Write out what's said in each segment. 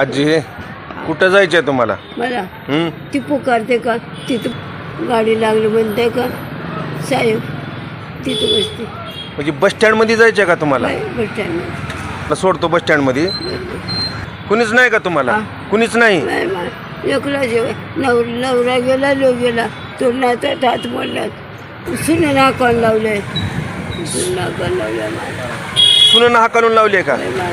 आजी कुठं जायचंय तुम्हाला? मला हं? ती पुकारते का? तिथं गाडी लागली म्हणते का? साहेब तिथं बसते. म्हणजे बस स्टँडमध्ये जायचंय का तुम्हाला? बस स्टँड मला सोडतो बस स्टँडमध्ये कुणीच नाही का तुम्हाला? कुणीच नाही? नाही एकला जेव्हा नवर नवरा गेला लो गेला तो नाचा हात मोडलात सुने नाकान लावलंय. सुने नाकान लावलंय मला. सुनं हाकालून लावली का? मला.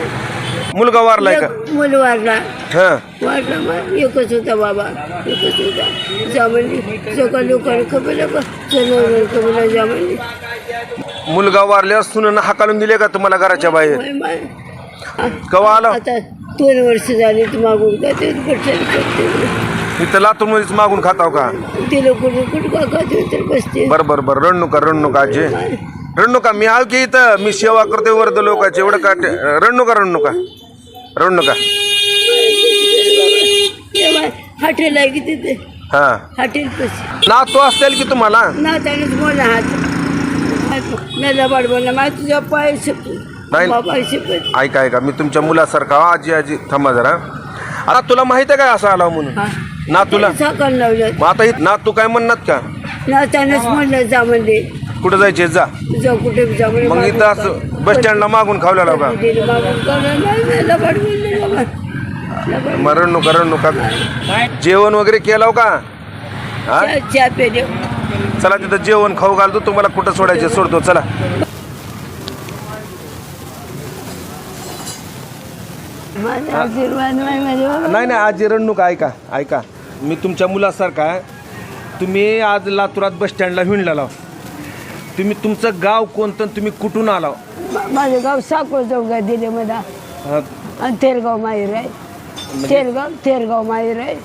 मुलगा वारलाय का? एक मुल वारला. हा. वाटला मग एकच होता बाबा एकच होता. जामली सगळं लोकांनी खबर का? जनावर खबर जामली मुलगा वारल्यावर सुनं हाकालून दिले का तुम्हाला घराच्या बाहेर? होय माय कवा आला? आता दोन वर्ष झाली तर मागून का? ते पटकन करते. इथं लातूर मध्येच मागून खाताव का? ते लोक कुठं का खाते तर बसते. बर बर बर. रडू नका रडू नका आजी. रडू नका. मी आव की इथं. मी सेवा करतोय वर्ध लोकांची. एवढं का नका रडू नका. रडू नका. हॉटेल आहे की तिथे? हा. हॉटेल ना तो असतील की तुम्हाला? नातानेच बोला हात. बाडबोला मा तुझ्या पाय शकतो नाही. पाय शकत ऐका ऐका मी तुमच्या मुलासारखा हो, आजी आजी थांबा जरा. आता तुला माहीत आहे काय असं आला म्हणून? ना तुला लावलं. मग आता ही ना तू काय म्हणणार का? नातानेच म्हणलं जा म्हणजे कुठं जायचे? जा. जा कुठे? जा म्हणजे मग इथं असं बस स्टँडला मागून खावलेला का. मग रडू नका रडू नका. जेवण वगैरे केलं का? हा? चला तिथं जेवण खाऊ घालतो. तुम्हाला कुठं सोडायचे सोडतो. चला. नाही नाही आजी रडू नका. ऐका ऐका. मी तुमच्या मुलासारखा. तुम्ही आज लातूरात बस स्टँडला हिंडला लाव तुम्ही तुमचं गाव कोणतं आणि तुम्ही कुठून आला माझं गाव साकोळ चौका दिले मला. हा, आणि तेरगाव माहेर आहे. तेरगाव तेरगाव माहेर आहे.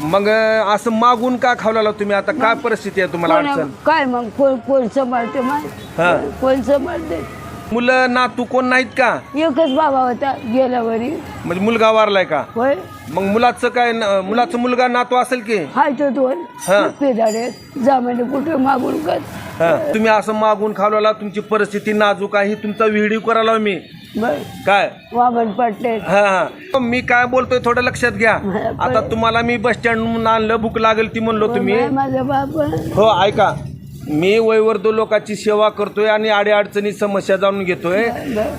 मग अं, असं मागून का खावला तुम्ही? आता काय परिस्थिती आहे तुम्हाला कोण- अडचण? काय मग? कोण कोण सांभाळते मग? हा. कोण सांभाळते? मुलं ना तू कोण नाहीत का? एकच बाबा होता गेल्या वरी. म्हणजे मुलगा वारलाय का? होय. मग मुलाचं काय न- मुलाचं मुलगा नातू असेल की? हाय तो दोन. हा. पेदाडे जा म्हणजे कुठे मागून कर. हा, तुम्ही असं मागून खावला तुमची परिस्थिती नाजूक आहे तुमचा व्हिडिओ करायला मी. बर. काय? वामन पटेल हा हा. मी काय बोलतोय थोडं लक्षात घ्या. आता तुम्हाला मी बस स्टँड आणलं भूक लागेल ती म्हणलो तुम्ही. माझा हो ऐका. मी वयवर्ध लोकांची सेवा करतोय आणि अडीअडचणी समस्या जाणून घेतोय.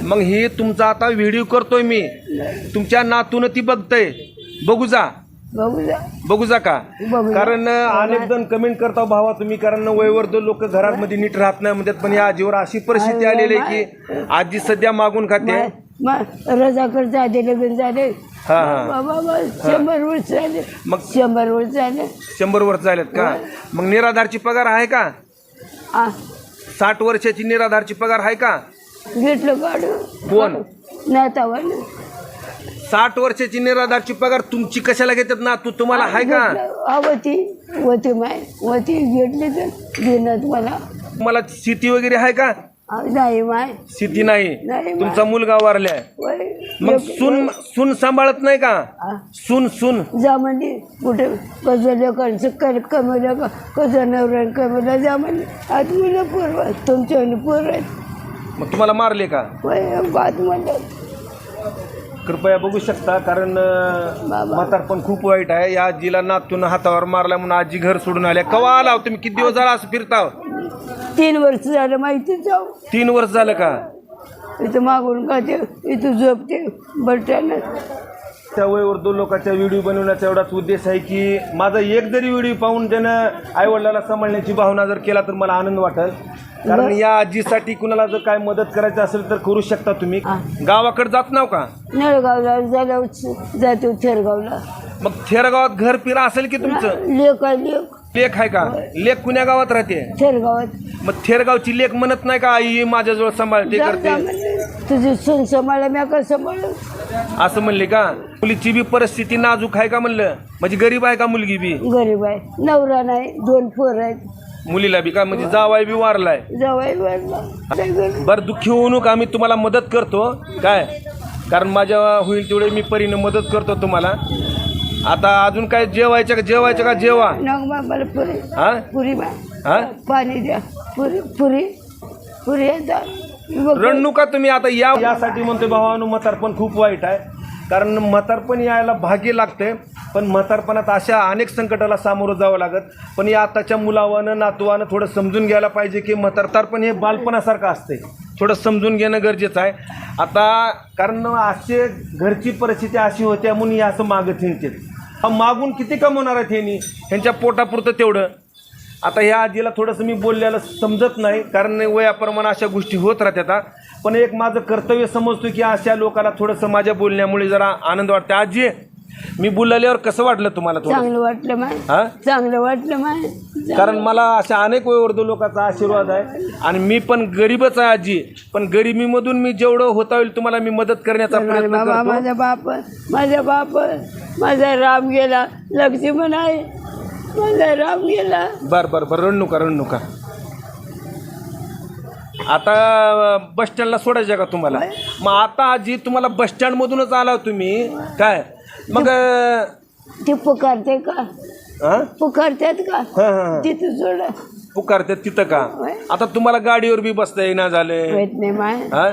मग ही तुमचा आता व्हिडिओ करतोय मी. तुमच्या नातून ती बघतय. बघू जा. बघू जा. बघू जा का. कारण अनेक जण कमेंट करता भावा तुम्ही कारण वयवर्ध लोक घरामध्ये नीट राहत नाही म्हणतात पण या आजीवर अशी परिस्थिती आलेली आहे की आजी सध्या मागून खाते. मग रजाकर झाले लग्न झाले. हा हा. बाबा शंभर वर्ष झाले. मग शंभर वर्ष झाले. शंभर वर्ष झालेत का? मग निराधारची पगार आहे का? आ. साठ वर्षाची निराधारची पगार आहे का? घेतलं काढून. कोण? नातावर. साठ वर्षाची निराधारची पगार तुमची कशाला घेतात ना? तू तुम्हाला आहे का? होती होती माय होती घेतली तर घेण्यात मला. तुम्हाला शेती वगैरे आहे का? आ, नाही माय. शेती नाही. नाही. तुमचा मुलगा वारलाय. होय. मग सून सून सांभाळत नाही का? आ, सून सून. जा म्हणजे कुठे कसं लोकांचं कर कमवलं का कसं नवऱ्यानं कमवलं जा म्हणजे आज मुलं पोरं तुमच्या पोरं आहेत. मग तुम्हाला मारले का? होय, बात म्हणतात. कृपया बघू शकता कारण. म्हातारपण खूप वाईट आहे. या आजीला नातून हातावर मारला म्हणून आजी घर सोडून आल्या. कवा आला हो तुम्ही? किती दिवस झाला असं फिरताव? तीन वर्ष झालं माहिती जाऊ तीन वर्ष झालं का? इथं मागून खाते इथं झोपते बट्ट्यानं त्या वयवर दोन लोकांच्या व्हिडिओ बनवण्याचा एवढाच उद्देश आहे की माझा एक जरी व्हिडिओ पाहून ज्यानं आईवडिलाला सांभाळण्याची भावना जर केला तर मला आनंद वाटेल. कारण या आजीसाठी कुणाला जर काय मदत करायचं असेल तर करू शकता तुम्ही. हा. गावाकडे जात नाव का? नळगावला झाल्यावर जातो थेरगावला. मग थेरगावात घर पिरा असेल की तुमचं? लेख आहे लेख लेख आहे का? लेख कुण्या गावात राहते? थेरगावात. मग थेरगावची लेख म्हणत नाही का आई माझ्याजवळ सांभाळते जा- जा करते म्हणले. तुझी सून सांभाळा मी का सांभाळ? असं म्हणले का? मुलीची बी परिस्थिती नाजूक आहे का म्हणलं? म्हणजे गरीब आहे का मुलगी बी? गरीब आहे. नवरा नाही दोन पोर आहेत. मुलीला बी का म्हणजे जावाय बी वारलाय. जवाई वाढला काय करू? बरं दुःखी होऊ नका मी तुम्हाला मदत करतो. काय? कारण माझ्या होईल तेवढे मी परीने मदत करतो तुम्हाला. आता अजून काय जेवायचं का जेवायचं का जेवा? नग पुरी. हा? पुरी बा. हा? पाणी द्या. पुरी पुरी. पुरी का तुम्ही? आता या यासाठी म्हणतोय भावानु म्हातारपण खूप वाईट आहे. कारण म्हातारपण यायला भाग्य लागते पण म्हातारपणात अशा अनेक संकटाला सामोरं जावं लागत. पण या आताच्या मुलावानं नातवानं थोडं समजून घ्यायला पाहिजे की म्हातारतारपण हे बालपणासारखं असते थोडं समजून घेणं गरजेचं आहे. आता कारण असे घरची परिस्थिती अशी होती म्हणून हे असं मागत हिंडते हा मागून किती कमवणार आहेत ह्यांनी? ह्यांच्या पोटापुरतं तेवढं. आता ह्या आजीला थोडंसं मी बोलल्याला समजत नाही कारण वयाप्रमाणे अशा गोष्टी होत राहतात पण एक माझं कर्तव्य समजतो की अशा लोकांना थोडंसं माझ्या बोलण्यामुळे जरा आनंद वाटतो. आजी मी बोलल्यावर कसं वाटलं तुम्हाला थोडं चांगलं वाटलं माय हा? चांगलं वाटलं माय कारण मला अशा अनेक वयोवृद्ध लोकांचा आशीर्वाद आहे आणि मी पण गरीबच आहे आजी. पण गरिबीमधून मी जेवढं होता होईल तुम्हाला मी मदत करण्याचा प्रयत्न बाबा करतो. माझा बाप माझा बाप माझा राम गेला. लक्ष्मण आहे. माझा राम गेला बर बर बर रडू नका रडू नका. आता बस स्टँडला सोडायचं का तुम्हाला? मग आता आजी तुम्हाला बस स्टँड मधूनच आला तुम्ही. काय? मग ते पुकारते का? हा? पुकारतात का? हा, हा, हा. तिथं सोडा. पुकारते तिथं का? होय. आता तुम्हाला गाडीवर बी बसता येईना झाले. नाही माय. हा?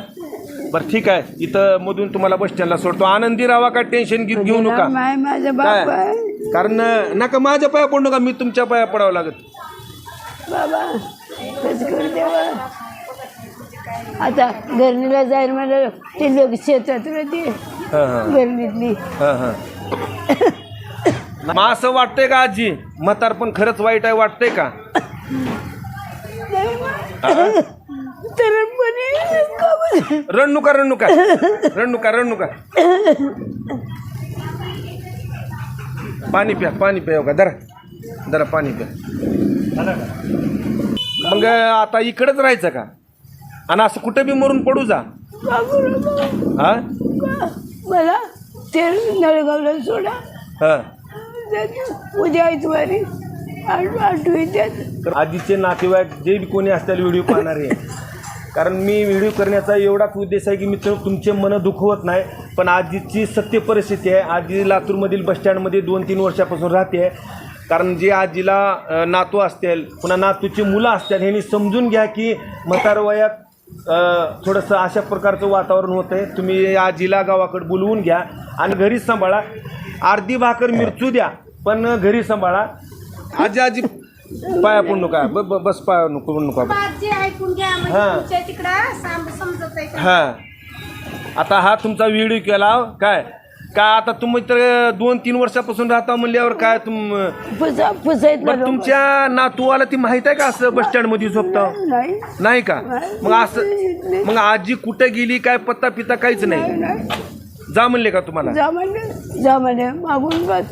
बरं ठीक आहे. इथं मधून तुम्हाला बस स्टँडला सोडतो. आनंदी राहा काय टेन्शन घेऊ घेऊ नका. माय माझा काय? बाप आहे. कारण नका माझ्या पाया पडू नका मी तुमच्या पाया पडावं लागत. बाबा कसं कर देवा? आता घरणीला जाईल मला ते लोक शेतात हा हा. हा हा. मग असं वाटतंय का आजी? म्हातार पण खरंच वाईट आहे वाटतंय का? तर पण रण नुका नुका पाणी प्या पाणी प्या का जरा जरा पाणी प्या. मग आता इकडंच राहायचं का? आणि असं कुठं बी मरून पडू जा. हा? मला ते नळगावला सोडा. हा. उद्या आयतवारी आजीचे नातेवाईक जे बी कोणी असतील व्हिडिओ पाहणारे कारण मी व्हिडिओ करण्याचा एवढाच उद्देश आहे की मी तु- तुमचे मन दुखवत नाही. पण आजीची सत्य परिस्थिती आहे. आजी लातूरमधील बसस्टँडमध्ये दोन तीन वर्षापासून राहते. कारण जे आजीला नातू असतील पुन्हा नातूची मुलं असतील ह्यांनी समजून घ्या की म्हातार वयात थोडंसं अशा प्रकारचं वातावरण होतं आहे तुम्ही आजीला गावाकडे बोलवून घ्या आणि घरीच सांभाळा. अर्धी भाकर मिरचू द्या पण घरी सांभाळा. आजी आजी पाया पडू नका. ब- बस पाया नको. पडू नका म्हणजे हा. आहे? हा. आता हा तुमचा व्हिडिओ केला काय? काय आता तुम्ही तर दोन तीन वर्षापासून राहता म्हणल्यावर काय तुम तुमच्या नातूवाला ती माहीत आहे का असं बस स्टँडमध्ये झोपता? नाही. नाही का? मग असं मग आजी कुठं गेली काय पत्ता पिता काहीच नाही. जा म्हणले का तुम्हाला? जा म्हणे जा म्हणे. मागून बस.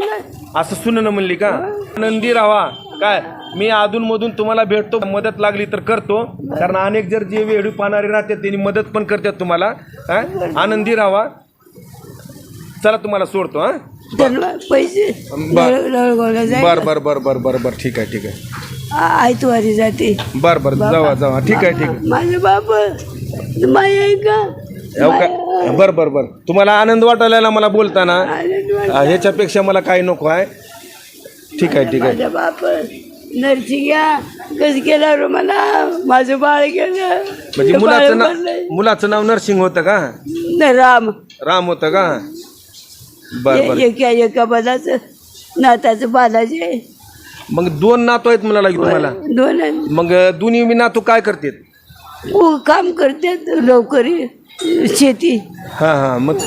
काय असं सुननं म्हणली का? आनंदी राहा काय? मी अधूनमधून तुम्हाला भेटतो मदत लागली तर करतो. कारण अनेक जर जे वेळी पाहणारे राहतात त्यांनी मदत पण करतात तुम्हाला. हा? आनंदी राहा. चला तुम्हाला सोडतो हा? त्यांना पैसे बर. बर बर बर बर बर बर. ठीक आहे ठीक आहे. आयतवारी जाते. बर बर. जावा जावा. ठीक आहे ठीक आहे. माझे बाप माय आहे का? का? बर बर बर. तुम्हाला आनंद वाटायला मला बोलताना. अ, ह्याच्यापेक्षा मला काही नको आहे ठीक आहे ठीक आहे. बाप नर्सिंग घ्या कसं केला रे मला? माझं बाळ गेलं. म्हणजे मुलाचं नाव. मुलाचं नाव नरसिंग होतं का? न राम. राम होतं का? बर बर. एका एका पदाचं नाताचं बालाचे मग दोन नातू आहेत म्हणाला की तुम्हाला? दोन आहे. मग दोन्ही मी नातू काय करतात? उ- काम करतात लवकरी शेती. हा हा मग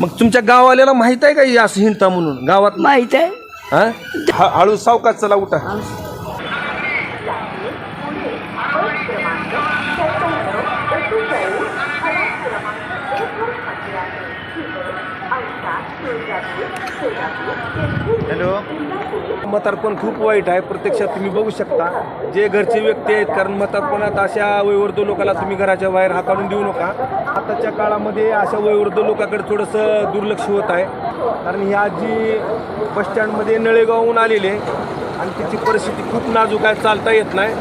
मग तुमच्या गाववाल्याला माहीत आहे का हे असं हिंडता म्हणून? गावात माहीत आहे. हा? हळू सावकाश चला उठा. हॅलो. म्हातारपण खूप वाईट आहे. प्रत्यक्षात तुम्ही बघू शकता. जे घरचे व्यक्ती आहेत कारण म्हातारपणात अशा वयोवृद्ध लोकांना तुम्ही घराच्या बाहेर हाताळून देऊ नका. आताच्या काळामध्ये अशा वयोवृद्ध लोकांकडे थोडंसं दुर्लक्ष होत आहे. कारण ही आजी बसस्टँडमध्ये नळेगावहून आलेली आहे. आणि तिची परिस्थिती खूप नाजूक आहे चालता येत नाही.